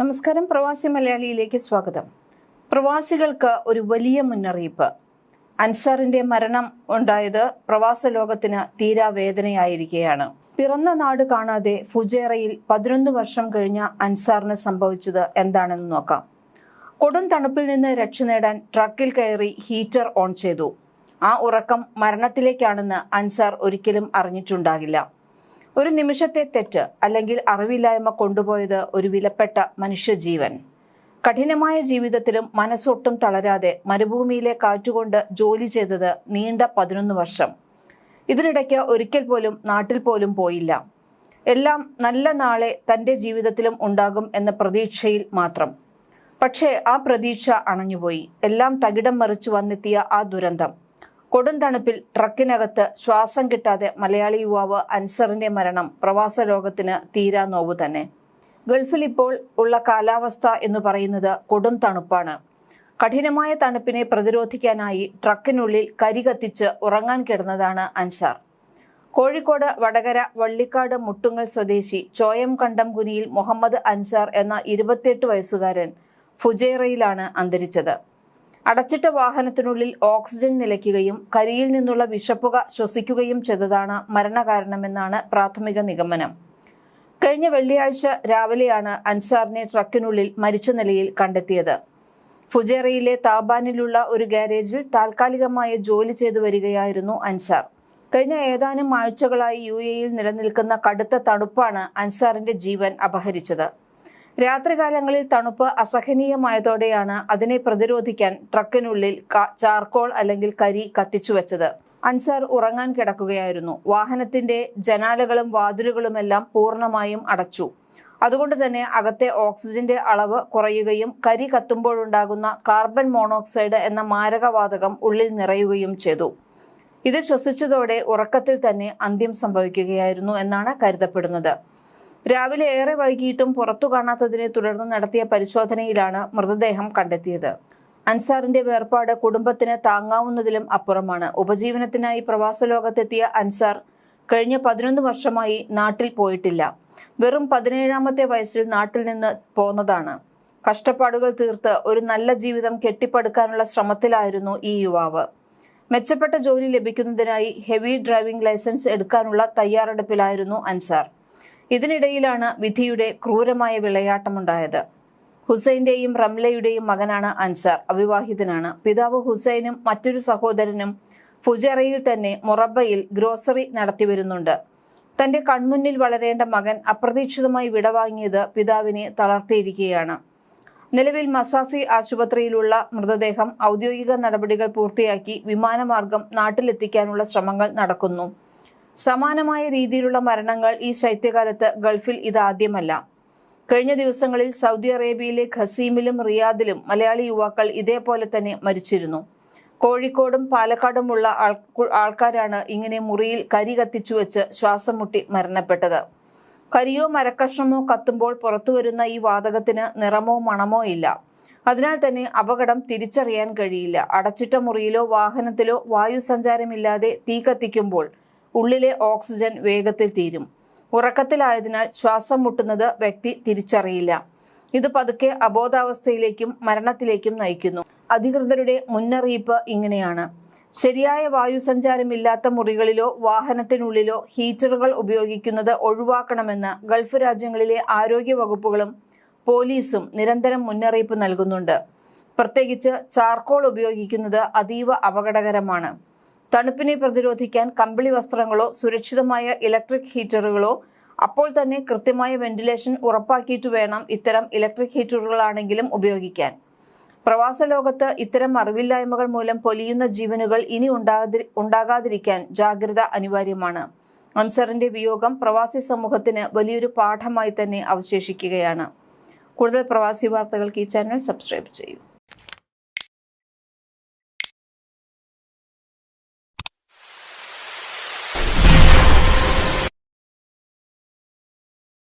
നമസ്കാരം. പ്രവാസി മലയാളിയിലേക്ക് സ്വാഗതം. പ്രവാസികൾക്ക് ഒരു വലിയ മുന്നറിയിപ്പ്. അൻസാറിന്റെ മരണം ഉണ്ടായത് പ്രവാസ ലോകത്തിന് തീരാ വേദനയായിരിക്കുകയാണ്. പിറന്ന നാട് കാണാതെ ഫുജേറയിൽ പതിനൊന്ന് വർഷം കഴിഞ്ഞ അൻസാറിന് സംഭവിച്ചത് എന്താണെന്ന് നോക്കാം. കൊടും തണുപ്പിൽ നിന്ന് രക്ഷ നേടാൻ ട്രക്കിൽ കയറി ഹീറ്റർ ഓൺ ചെയ്തു. ആ ഉറക്കം മരണത്തിലേക്കാണെന്ന് അൻസാർ ഒരിക്കലും അറിഞ്ഞിട്ടുണ്ടാകില്ല. ഒരു നിമിഷത്തെ തെറ്റ് അല്ലെങ്കിൽ അറിവില്ലായ്മ കൊണ്ടുപോയത് ഒരു വിലപ്പെട്ട മനുഷ്യജീവൻ. കഠിനമായ ജീവിതത്തിലും മനസ്സൊട്ടും തളരാതെ മരുഭൂമിയിലെ കാറ്റുകൊണ്ട് ജോലി ചെയ്തത് നീണ്ട പതിനൊന്ന് വർഷം. ഇതിനിടയ്ക്ക് ഒരിക്കൽ പോലും നാട്ടിൽ പോലും പോയില്ല. എല്ലാം നല്ല നാളെ തന്റെ ജീവിതത്തിലും ഉണ്ടാകും എന്ന പ്രതീക്ഷയിൽ മാത്രം. പക്ഷേ ആ പ്രതീക്ഷ അണഞ്ഞുപോയി. എല്ലാം തകിടം മറിച്ചു വന്നെത്തിയ ആ ദുരന്തം. കൊടും തണുപ്പിൽ ട്രക്കിനകത്ത് ശ്വാസം കിട്ടാതെ മലയാളി യുവാവ് അൻസറിന്റെ മരണം പ്രവാസ ലോകത്തിന് തീരാ നോവു തന്നെ. ഗൾഫിൽ ഇപ്പോൾ ഉള്ള കാലാവസ്ഥ എന്ന് പറയുന്നത് കൊടും തണുപ്പാണ്. കഠിനമായ തണുപ്പിനെ പ്രതിരോധിക്കാനായി ട്രക്കിനുള്ളിൽ കരി കത്തിച്ച് ഉറങ്ങാൻ കിടന്നതാണ് അൻസാർ. കോഴിക്കോട് വടകര വള്ളിക്കാട് മുട്ടുങ്ങൽ സ്വദേശി ചോയം കണ്ടംകുനിയിൽ മുഹമ്മദ് അൻസാർ എന്ന ഇരുപത്തിയെട്ട് വയസ്സുകാരൻ ഫുജേറയിലാണ് അന്തരിച്ചത്. അടച്ചിട്ട വാഹനത്തിനുള്ളിൽ ഓക്സിജൻ നിലയ്ക്കുകയും കരിയിൽ നിന്നുള്ള വിഷപ്പുക ശ്വസിക്കുകയും ചെയ്തതാണ് മരണകാരണമെന്നാണ് പ്രാഥമിക നിഗമനം. കഴിഞ്ഞ വെള്ളിയാഴ്ച രാവിലെയാണ് അൻസാറിനെ ട്രക്കിനുള്ളിൽ മരിച്ച നിലയിൽ കണ്ടെത്തിയത്. ഫുജേറയിലെ താബാനിലുള്ള ഒരു ഗാരേജിൽ താൽക്കാലികമായ ജോലി ചെയ്തു വരികയായിരുന്നു അൻസാർ. കഴിഞ്ഞ ഏതാനും ആഴ്ചകളായി യു എയിൽ നിലനിൽക്കുന്ന കടുത്ത തണുപ്പാണ് അൻസാറിന്റെ ജീവൻ അപഹരിച്ചത്. രാത്രികാലങ്ങളിൽ തണുപ്പ് അസഹനീയമായതോടെയാണ് അതിനെ പ്രതിരോധിക്കാൻ ട്രക്കിനുള്ളിൽ ചാർക്കോൾ അല്ലെങ്കിൽ കരി കത്തിച്ചു വെച്ചത്. അൻസാർ ഉറങ്ങാൻ കിടക്കുകയായിരുന്നു. വാഹനത്തിന്റെ ജനാലകളും വാതിലുകളുമെല്ലാം പൂർണമായും അടച്ചു. അതുകൊണ്ട് തന്നെ അകത്തെ ഓക്സിജന്റെ അളവ് കുറയുകയും കരി കത്തുമ്പോഴുണ്ടാകുന്ന കാർബൺ മോണോക്സൈഡ് എന്ന മാരകവാതകം ഉള്ളിൽ നിറയുകയും ചെയ്തു. ഇത് ശ്വസിച്ചതോടെ ഉറക്കത്തിൽ തന്നെ അന്ത്യം സംഭവിക്കുകയായിരുന്നു എന്നാണ് കരുതപ്പെടുന്നത്. രാവിലെ ഏറെ വൈകിയിട്ടും പുറത്തു കാണാത്തതിനെ തുടർന്ന് നടത്തിയ പരിശോധനയിലാണ് മൃതദേഹം കണ്ടെത്തിയത്. അൻസാറിന്റെ വേർപാട് കുടുംബത്തിന് താങ്ങാവുന്നതിലും അപ്പുറമാണ്. ഉപജീവനത്തിനായി പ്രവാസ ലോകത്തെത്തിയ അൻസാർ കഴിഞ്ഞ പതിനൊന്ന് വർഷമായി നാട്ടിൽ പോയിട്ടില്ല. വെറും പതിനേഴാമത്തെ വയസ്സിൽ നാട്ടിൽ നിന്ന് പോന്നതാണ്. കഷ്ടപ്പാടുകൾ തീർത്ത് ഒരു നല്ല ജീവിതം കെട്ടിപ്പടുക്കാനുള്ള ശ്രമത്തിലായിരുന്നു ഈ യുവാവ്. മെച്ചപ്പെട്ട ജോലി ലഭിക്കുന്നതിനായി ഹെവി ഡ്രൈവിംഗ് ലൈസൻസ് എടുക്കാനുള്ള തയ്യാറെടുപ്പിലായിരുന്നു അൻസാർ. ഇതിനിടയിലാണ് വിധിയുടെ ക്രൂരമായ വിളയാട്ടമുണ്ടായത്. ഹുസൈന്റെയും റംലയുടെയും മകനാണ് അൻസാർ. അവിവാഹിതനാണ്. പിതാവ് ഹുസൈനും മറ്റൊരു സഹോദരനും ഫുജറയിൽ തന്നെ മൊറബയിൽ ഗ്രോസറി നടത്തിവരുന്നുണ്ട്. തന്റെ കൺമുന്നിൽ വളരേണ്ട മകൻ അപ്രതീക്ഷിതമായി വിടവാങ്ങിയത് പിതാവിനെ തളർത്തിയിരിക്കുകയാണ്. നിലവിൽ മസാഫി ആശുപത്രിയിലുള്ള മൃതദേഹം ഔദ്യോഗിക നടപടികൾ പൂർത്തിയാക്കി വിമാനമാർഗം നാട്ടിലെത്തിക്കാനുള്ള ശ്രമങ്ങൾ നടക്കുന്നു. സമാനമായ രീതിയിലുള്ള മരണങ്ങൾ ഈ ശൈത്യകാലത്ത് ഗൾഫിൽ ഇതാദ്യമല്ല. കഴിഞ്ഞ ദിവസങ്ങളിൽ സൗദി അറേബ്യയിലെ ഖസീമിലും റിയാദിലും മലയാളി യുവാക്കൾ ഇതേപോലെ തന്നെ മരിച്ചിരുന്നു. കോഴിക്കോടും പാലക്കാടുമുള്ള ആൾ- ആൾക്കാരാണ് ഇങ്ങനെ മുറിയിൽ കരി കത്തിച്ചു വെച്ച് ശ്വാസം മുട്ടി മരണപ്പെട്ടത്. കരിയോ മരക്കഷ്ണമോ കത്തുമ്പോൾ പുറത്തു വരുന്ന ഈ വാതകത്തിന് നിറമോ മണമോ ഇല്ല. അതിനാൽ തന്നെ അപകടം തിരിച്ചറിയാൻ കഴിയില്ല. അടച്ചിട്ട മുറിയിലോ വാഹനത്തിലോ വായു സഞ്ചാരമില്ലാതെ തീ കത്തിക്കുമ്പോൾ ഉള്ളിലെ ഓക്സിജൻ വേഗത്തിൽ തീരും. ഉറക്കത്തിലായതിനാൽ ശ്വാസം മുട്ടുന്നത് വ്യക്തി തിരിച്ചറിയില്ല. ഇത് പതുക്കെ അബോധാവസ്ഥയിലേക്കും മരണത്തിലേക്കും നയിക്കുന്നു. അധികൃതരുടെ മുന്നറിയിപ്പ് ഇങ്ങനെയാണ്. ശരിയായ വായുസഞ്ചാരമില്ലാത്ത മുറികളിലോ വാഹനത്തിനുള്ളിലോ ഹീറ്ററുകൾ ഉപയോഗിക്കുന്നത് ഒഴിവാക്കണമെന്ന് ഗൾഫ് രാജ്യങ്ങളിലെ ആരോഗ്യ വകുപ്പുകളും പോലീസും നിരന്തരം മുന്നറിയിപ്പ് നൽകുന്നുണ്ട്. പ്രത്യേകിച്ച് ചാർക്കോൾ ഉപയോഗിക്കുന്നത് അതീവ അപകടകരമാണ്. തണുപ്പിനെ പ്രതിരോധിക്കാൻ കമ്പിളി വസ്ത്രങ്ങളോ സുരക്ഷിതമായ ഇലക്ട്രിക് ഹീറ്ററുകളോ അപ്പോൾ തന്നെ കൃത്യമായ വെന്റിലേഷൻ ഉറപ്പാക്കിയിട്ട് വേണം ഇത്തരം ഇലക്ട്രിക് ഹീറ്ററുകളാണെങ്കിലും ഉപയോഗിക്കാൻ. പ്രവാസ ലോകത്ത് ഇത്തരം അറിവില്ലായ്മകൾ മൂലം പൊലിയുന്ന ജീവനുകൾ ഇനി ഉണ്ടാകാതി ഉണ്ടാകാതിരിക്കാൻ ജാഗ്രത അനിവാര്യമാണ്. അൻസറിന്റെ വിയോഗം പ്രവാസി സമൂഹത്തിന് വലിയൊരു പാഠമായി തന്നെ അവശേഷിക്കുകയാണ്. കൂടുതൽ പ്രവാസി വാർത്തകൾക്ക് ഈ ചാനൽ സബ്സ്ക്രൈബ് ചെയ്യൂ.